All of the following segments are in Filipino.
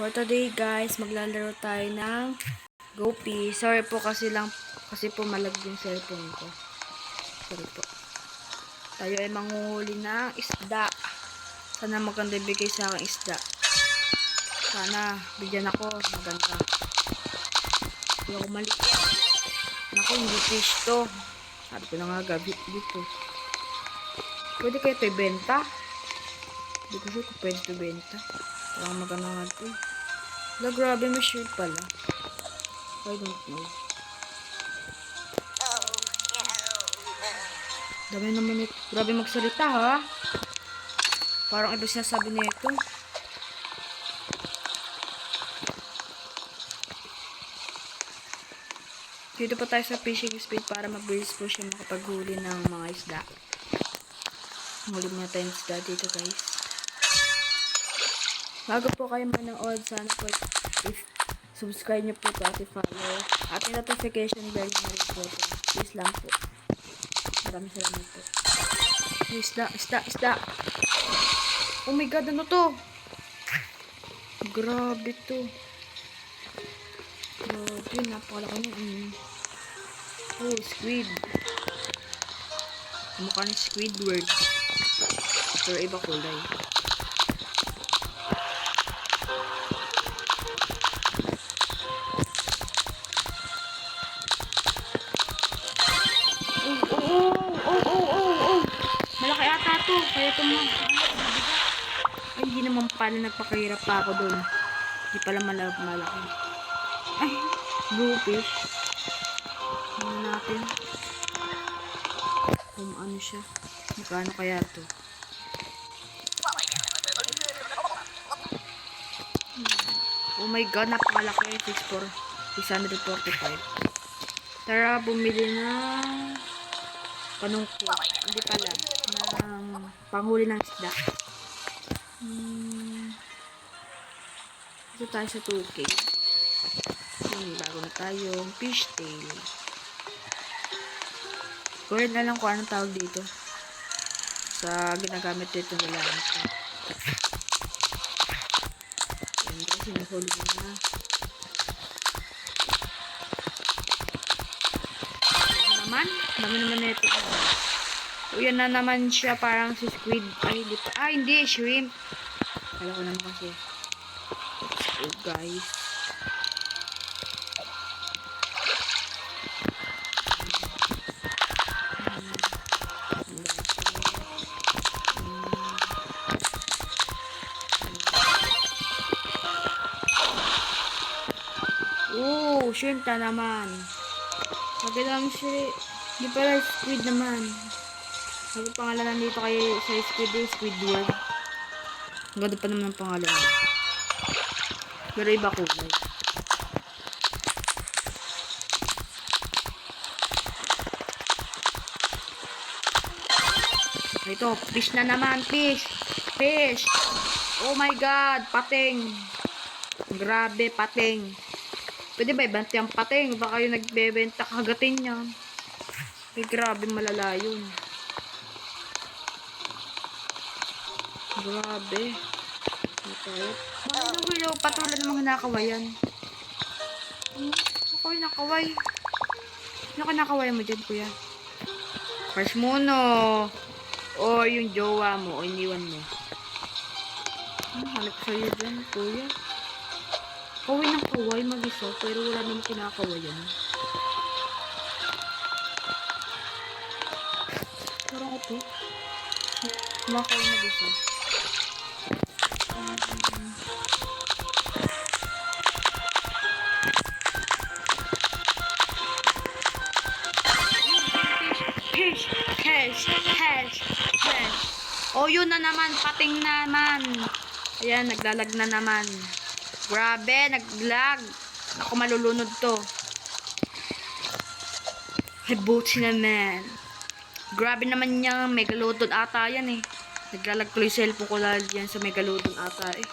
For today guys, maglalaro tayo ng Gopi. Sorry po kasi lang, kasi po malag yung cellphone ko. Sorry po. Tayo ay manguhuli ng isda. Sana maganda bigay sa akin isda. Sana bigyan ako maganda. Hindi ako maliit. Naku, hindi fish to. Sabi ko na nga gabi dito. Pwede kayo ito ibenta? Hindi ko sure kung pwede ito ibenta. Parang maganda nga ito. eh. Wala, grabe shirt pala. I don't know. Dami naman ito. Grabe magsalita ha. Parang iba sinasabi na ito. Dito pa tayo sa fishing speed para mabilis po siya makapaghuli ng mga isda. Huli muna tayo ng isda dito guys. Bago po kayo manood, sana po subscribe nyo po to at i-follow. At yung notification bell na rin po. Please lang po. Maraming salamat po. Isda, isda, isda. Oh my god, ano to? Grabe to. Grabe, napakalaki niya. Mm. Oh, squid. Mukha ni Squidward. Pero iba kulay. Hindi naman pala nagpakahirap pa ako doon. Hindi pala malaki malaki. Ay, bluefish. Ano natin? Kung ano siya. Magkano kaya to? Oh my god, napakalaki. 64, 645. Tara, bumili na panungkit. Hindi pala. Ng panghuli ng isda. Hmm. Ito tayo sa 2K. Hmm, bago na tayo. Fish tail. Kulit na lang kung anong tawag dito. Sa ginagamit dito nila. Yan guys, sinahuli ko na. Naman? Dami naman na ito. O na naman siya parang si squid. Ay, hindi pa. Ah, hindi. Shrimp. Kala ko naman kasi. Oh, guys. Oh, shrimp na naman. Lang si... Di pala squid naman. Sabi pangalan nandito kay sa squid eh, Squidward. Ang ganda pa naman ang pangalan niya. Pero iba kulay. Ito, fish na naman, fish. Fish. Oh my God, pating. Grabe, pating. Pwede ba ibenta yung pating? Baka yung nagbebenta kagatin niya. Ay, grabe malala yun. Grabe. Ito. Ano willow? Patulan ng mga nakawayan. Ako yung nakaway. Ano ka nakaway mo dyan, kuya? Crush mo, no? O yung jowa mo, o iniwan mo. Ano, hanap sa'yo dyan, kuya? Kaway ng kaway, mag-isa, pero wala namang kinakawayan. Parang ito. Kumakaway mag-isa. O, yun na naman, pating naman. Ayan, naglalag na naman. Grabe, naglag. Ako malulunod to. Ay, buti naman. Grabe naman yung megalodon ata yan eh. Naglalag yung cellphone ko dahil yan sa megalodon ata eh.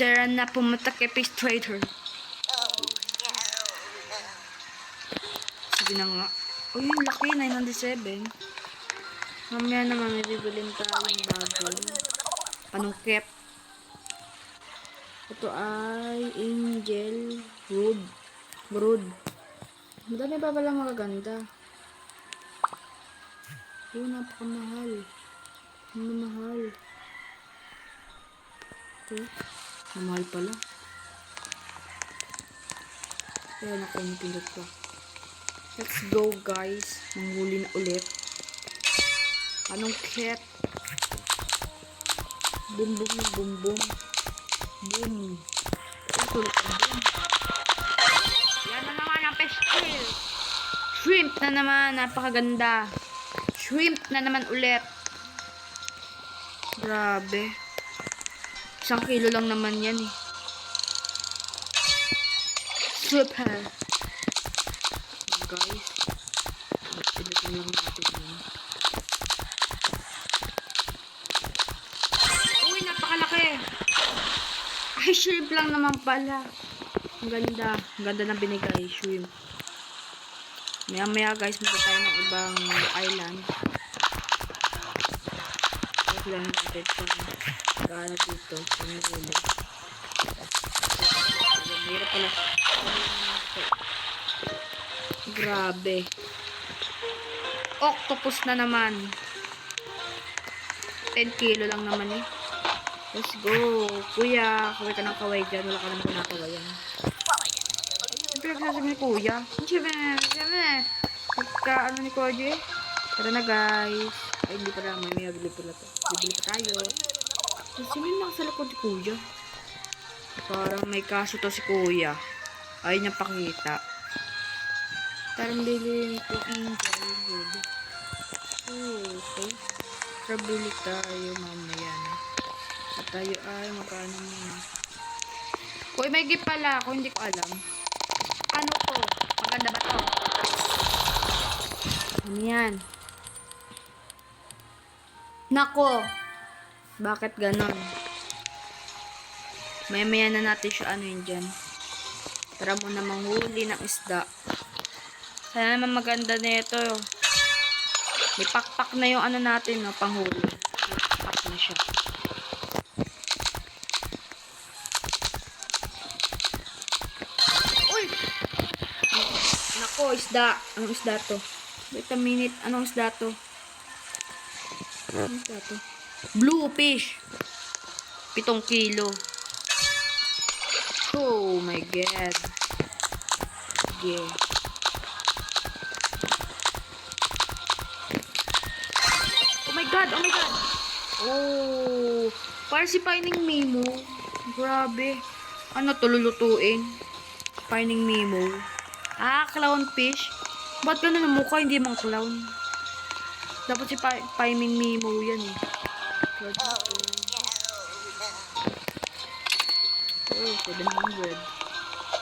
Tara na pumunta kay Fish Trader. Sige na nga. Oh, yung laki, 907. Mamaya naman may bibilin tayong bago. Panungkep. Ito ay Angel Brood. Brood. Madami pa pala magaganda. Oh, napakamahal. Ano mahal? Ito. Mahal pala. Kaya naku, napindot pa. Let's go, guys. Manghuli na ulit. Anong cat? Boom, boom, boom, boom. Boom. Tulog ka boom. Yan na naman ang pestil. Shrimp na naman. Napakaganda. Shrimp na naman ulit. Grabe. Isang kilo lang naman yan eh. Super. Guys. Pinatin lang natin shrimp lang naman pala. Ang ganda. Ang ganda na binigay, shrimp. Maya maya guys, punta tayo ng ibang island. Tapos lang natin sa gaano dito. Nihuli. Mahirap pala. Grabe. Octopus na naman. 10 kilo lang naman eh. Let's go. Kuya, kaway ka ng kaway dyan. Wala ka naman kinakawayan. Siyempre, nagsasabi ni Kuya. Siyempre, siyempre. Pagka ano ni eh. Tara na guys. Ay, hindi pa naman. May bibili pala to. Bibili pa tayo. Sino yung nasa likod ni Kuya? Parang may kaso to si Kuya. Ayaw niya pakita. Parang bibili ko angel. Oh, okay. Tara bili tayo mamaya na. At tayo ay magkano muna. Uy, may gift pala ako. Hindi ko alam. Ano to? Maganda ba to? Ano yan? Nako! Bakit ganon? Maya-maya na natin siya ano yun dyan. Tara muna manghuli ng isda. Sana naman maganda na ito. May pakpak na yung ano natin, no, panghuli. Pakpak na siya. Nako, isda. Anong isda to? Wait a minute. Anong isda to? Anong isda to? Blue fish. Pitong kilo. Oh my god. Sige. Oh my god, oh my god. Oh, para si Pining Mimo. Grabe. Ano to lulutuin? Pining Mimo. Ah, clownfish. Ba't ganun ang mukha? Hindi mang clown. Dapat si Pi Pining Mimo yan eh. Oh, 700.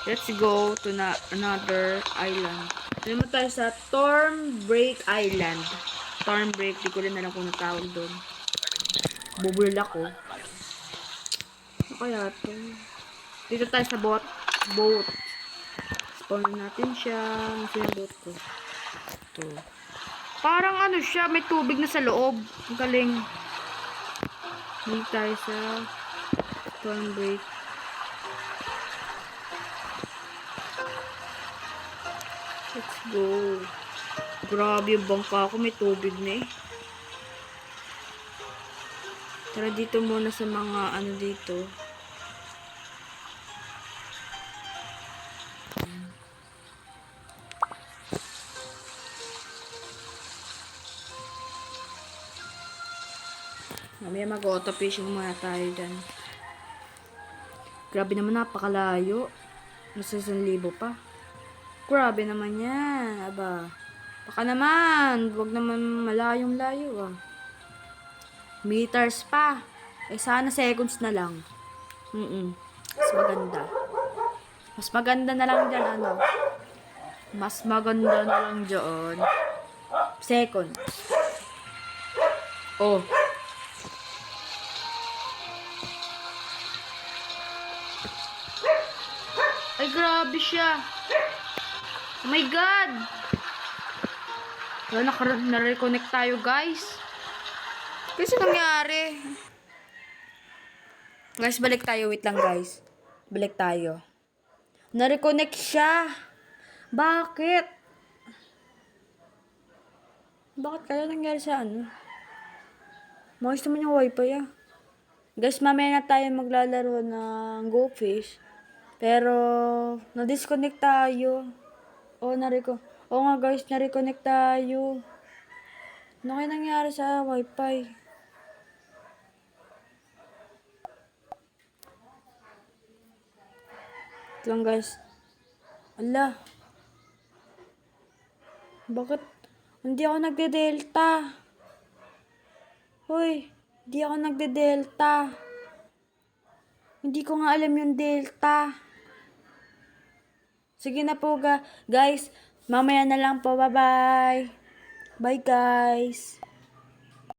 Let's go to na another island. Ano mo tayo sa Storm Break Island. Storm Break, di ko rin alam kung tawag doon. Bubulol ako. Ano kaya to? Dito tayo sa boat. Boat. Spawn natin siya. Boat ko. Ito. Parang ano siya, may tubig na sa loob. Ang galing. Dito tayo sa Storm Break. Let's go. Grabe yung bangka ko. May tubig na eh. Tara dito muna sa mga ano dito. Mamaya mag-auto fishing muna tayo dyan. Grabe naman napakalayo. Nasa 1,000 pa. Grabe naman yan. Aba. Baka naman. Huwag naman malayong layo ah. Meters pa. Eh sana seconds na lang. Mm Mas maganda. Mas maganda na lang dyan ano. Mas maganda na lang dyan. Second. Oh. Grabe siya. Oh my God! Wala, na-reconnect tayo, guys. Kasi nangyari. Guys, balik tayo. Wait lang, guys. Balik tayo. Na-reconnect siya. Bakit? Bakit kaya nangyari sa ano? Maayos naman yung wifi ah. Guys, mamaya na tayo maglalaro ng Go Fish. Pero, na-disconnect tayo. Oo, nareko. Oo nga guys, na-reconnect tayo. Ano kaya nangyari sa wifi? Ito lang guys. Ala. Bakit? Hindi ako nagde-delta. Hoy, hindi ako nagde-delta. Hindi ko nga alam yung delta. Sige na po ga guys. Mamaya na lang po. Bye-bye. Bye guys.